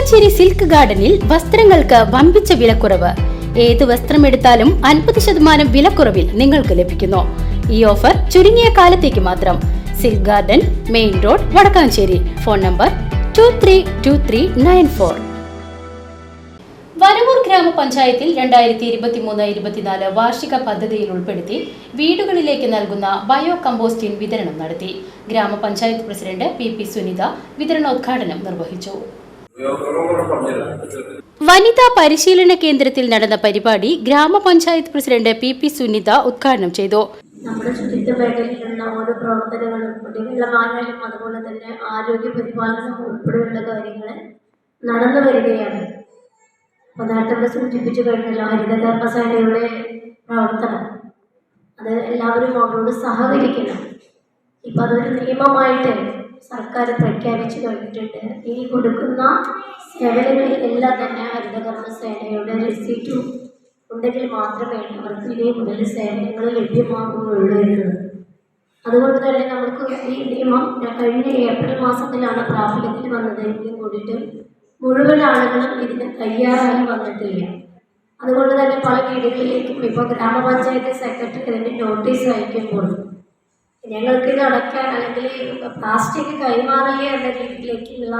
Vadakkanchery silk ഗാർഡനിൽ വസ്ത്രങ്ങൾക്ക് വമ്പിച്ച വിലക്കുറവ്. ഏത് വസ്ത്രം എടുത്താലും അൻപത് ശതമാനം വിലക്കുറവിൽ നിങ്ങൾക്ക് ലഭിക്കുന്നു. ഈ ഓഫർ ചുരുങ്ങിയ കാലത്തേക്ക് മാത്രം. Silk garden main road Vadakkanchery. Phone number two three two three nine four Varavoor ഗ്രാമപഞ്ചായത്തിൽ രണ്ടായിരത്തി ഇരുപത്തിമൂന്ന് ഇരുപത്തിനാല് വാർഷിക പദ്ധതിയിൽ ഉൾപ്പെടുത്തി വീടുകളിലേക്ക് നൽകുന്ന ബയോ കമ്പോസ്റ്റിൻ വിതരണം നടത്തി. ഗ്രാമപഞ്ചായത്ത് പ്രസിഡന്റ് പി പി സുനിത വിതരണോദ്ഘാടനം നിർവഹിച്ചു. വനിതാ പരിശീലന കേന്ദ്രത്തിൽ നടന്ന പരിപാടി ഗ്രാമപഞ്ചായത്ത് പ്രസിഡന്റ് പി പി സുനിത ഉദ്ഘാടനം ചെയ്തു. നമ്മുടെ ശുചിത്വ മേഖലയിലുള്ള ഓരോ പ്രവർത്തനങ്ങളും കുട്ടികളിലമായാലും അതുപോലെ തന്നെ ആരോഗ്യ പരിപാലനം ഉൾപ്പെടെയുള്ള കാര്യങ്ങൾ നടന്നു വരികയാണ്. അപ്പോൾ നേരത്തെ സൂചിപ്പിച്ചു കഴിഞ്ഞല്ലോ ഹരിത കർമ്മസേനയുടെ പ്രവർത്തനം. അത് എല്ലാവരും അവരോട് സഹകരിക്കണം. ഇപ്പം അതൊരു നിയമമായിട്ട് സർക്കാർ പ്രഖ്യാപിച്ചു കഴിഞ്ഞിട്ടുണ്ട്. ഈ കൊടുക്കുന്ന സേവനങ്ങളിൽ എല്ലാം തന്നെ ഹരിതകർമ്മ സേനയുടെ റെസീറ്റും ഉണ്ടെങ്കിൽ മാത്രമേ അവർക്ക് ഇനി മുതൽ സേവനങ്ങൾ ലഭ്യമാകുകയുള്ളൂ എന്നുള്ളത്. അതുകൊണ്ട് തന്നെ നമുക്ക് ഈ നിയമം കഴിഞ്ഞ ഏപ്രിൽ മാസത്തിലാണ് പ്രാബല്യത്തിൽ വന്നത്. വന്നതെങ്കിലും കൂടിയിട്ട് മുഴുവൻ ആളുകളും ഇതിന് തയ്യാറായി വന്നിട്ടില്ല. അതുകൊണ്ട് തന്നെ പല വീടുകളിലേക്കും ഇപ്പോൾ ഗ്രാമപഞ്ചായത്ത് സെക്രട്ടറി അതിന്റെ നോട്ടീസ് അയക്കുമ്പോൾ ഞങ്ങൾക്ക് ഇത് അടയ്ക്കാൻ അല്ലെങ്കിൽ പ്ലാസ്റ്റിക് കൈമാറില്ല എന്ന രീതിയിലേക്കുള്ള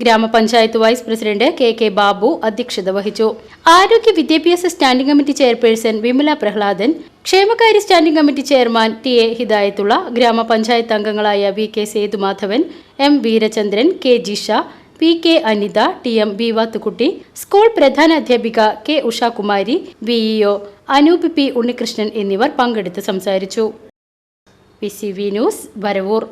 ഗ്രാമപഞ്ചായത്ത് vice president K K Babu അധ്യക്ഷത വഹിച്ചു. ആരോഗ്യ വിദ്യാഭ്യാസ standing committee chairperson Vimala Prahladan ക്ഷേമകാര്യ standing committee chairman T A Hidayathulla ഗ്രാമപഞ്ചായത്ത് അംഗങ്ങളായ V K Sethumadhavan M Veerachandran K Jisha P K Anitha T M B Vathukkutty school പ്രധാനാധ്യാപിക K Ushakumari VEO Anoop P Unnikrishnan എന്നിവർ പങ്കെടുത്ത് സംസാരിച്ചു. P C V news Varavoor.